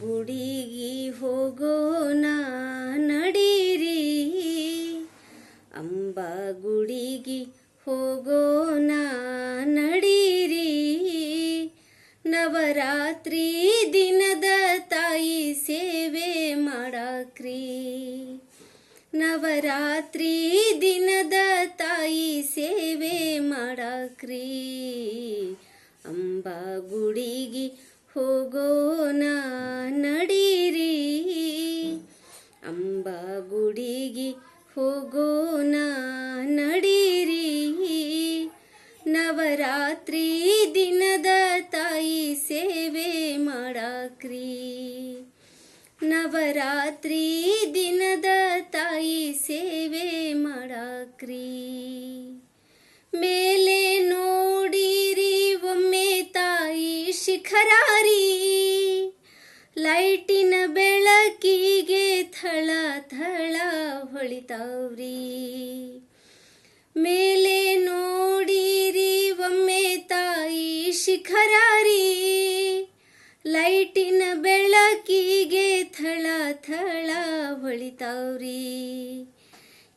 ಗುಡಿಗೆ ಹೋಗೋಣ ನಡೀರಿ. ಅಂಬ ಗುಡಿಗೆ ಹೋಗೋಣ ನಡೀರಿ. ನವರಾತ್ರಿ ದಿನದ ತಾಯಿ ಸೇವೆ ಮಾಡಾಕ್ರಿ. ನವರಾತ್ರಿ ದಿನದ ತಾಯಿ ಸೇವೆ ಮಾಡಾಕ್ರಿ. ಅಂಬ ಗುಡಿಗೆ ಹೋಗೋಣ ಮಾಡಾಕ್ರಿ ನವರಾತ್ರಿ ದಿನದ ತಾಯಿ ಸೇವೆ ಮಾಡಾಕ್ರಿ. ಮೇಲೆ ನೋಡಿರಿ, ಒಮ್ಮೆ ತಾಯಿ ಶಿಖರಾರಿ. ಲೈಟಿನ ಬೆಳಕಿಗೆ ಥಳ ಥಳ ಹೊಳಿತಾವ್ರಿ. ಮೇಲೆ ನೋಡಿರಿ, ಒಮ್ಮೆ ತಾಯಿ ಶಿಖರಾರಿ. ಲೈಟಿನ ಬೆಳಕಿಗೆ ಥಳ ಥಳ ಹೊಳಿತಾವ್ರಿ.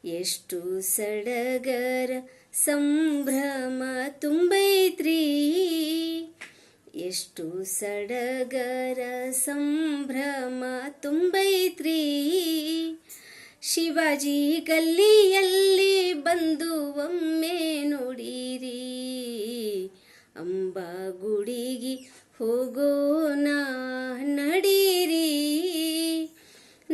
ಎಷ್ಟು ಸಡಗರ ಸಂಭ್ರಮ ತುಂಬೈತ್ರಿ. ಎಷ್ಟು ಸಡಗರ ಸಂಭ್ರಮ ತುಂಬೈತ್ರಿ. ಶಿವಾಜಿ ಗಲ್ಲಿಯಲ್ಲಿ ಬಂದು ಒಮ್ಮೆ ನೋಡಿರಿ. ಅಂಬಾ ಗುಡಿಗೆ ಹೋಗೋಣ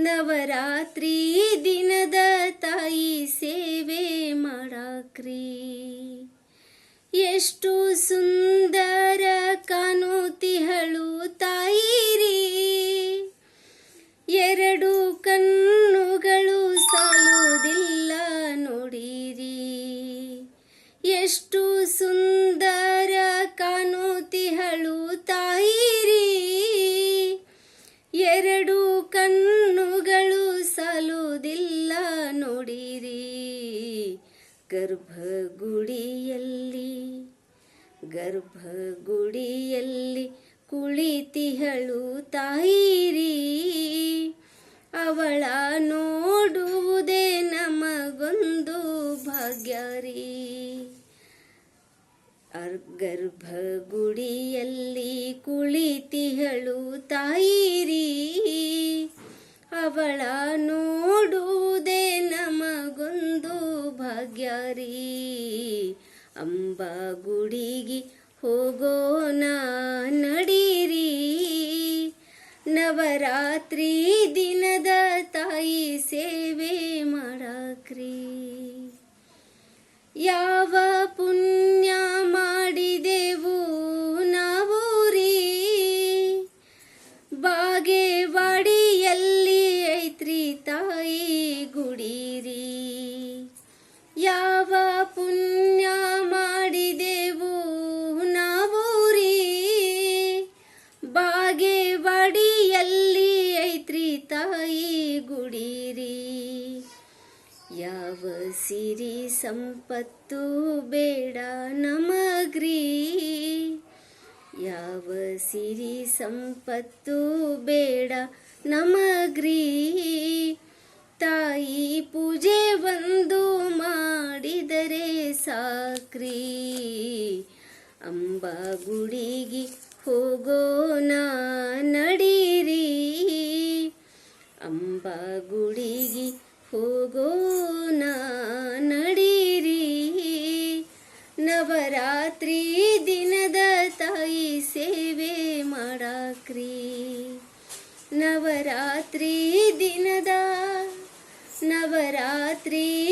ನವರಾತ್ರಿ ದಿನದ ತಾಯಿ ಸೇವೆ ಮಾಡಾಕ್ರಿ. ಎಷ್ಟು ಸುಂದರ ನೋಡಿರಿ ಗರ್ಭಗುಡಿಯಲ್ಲಿ ಗರ್ಭಗುಡಿಯಲ್ಲಿ ಕುಳಿತಿಹಳು ತಾಯಿರಿ ಅವಳ ನೋಡುವುದೇ ನಮಗೊಂದು ಭಾಗ್ಯರಿ ಗರ್ಭಗುಡಿಯಲ್ಲಿ ಕುಳಿತಿಹಳು ತಾಯಿರಿ ಗುಡಿಗೆ ಹೋಗೋಣ ನಡೀರಿ. ನವರಾತ್ರಿ ದಿನದ ತಾಯಿ ಸೇವೆ ಮಾಡಕ್ರಿ. ಯಾವ ಪುಣ್ಯ ಮಾಡಿದೆವು ನಾವೂರಿ. ಬಾಗೇವಾಡಿಯಲ್ಲಿ ಐತ್ರಿ ತಾಯಿ ಗುಡಿರಿ. ಯಾವ ಬಾಗೇವಾಡಿಯಲ್ಲಿ ಐತ್ರಿ ತಾಯಿ ಗುಡಿರಿ. ಯಾವ ಸಿರಿ ಸಂಪತ್ತು ಬೇಡ ನಮಗ್ರಿ. ಯಾವ ಸಿರಿ ಸಂಪತ್ತು ಬೇಡ ನಮಗ್ರಿ. ತಾಯಿ ಪೂಜೆ ಬಂದು ಮಾಡಿದರೆ ಸಾಕ್ರಿ. ಅಂಬ ಗುಡಿಗೆ ಹೋಗೋಣ ಹೋಗೋಣ ನಡೀರಿ. ನವರಾತ್ರಿ ದಿನದ ತಾಯಿ ಸೇವೆ ಮಾಡಾಕ್ರಿ. ನವರಾತ್ರಿ ದಿನದ ನವರಾತ್ರಿ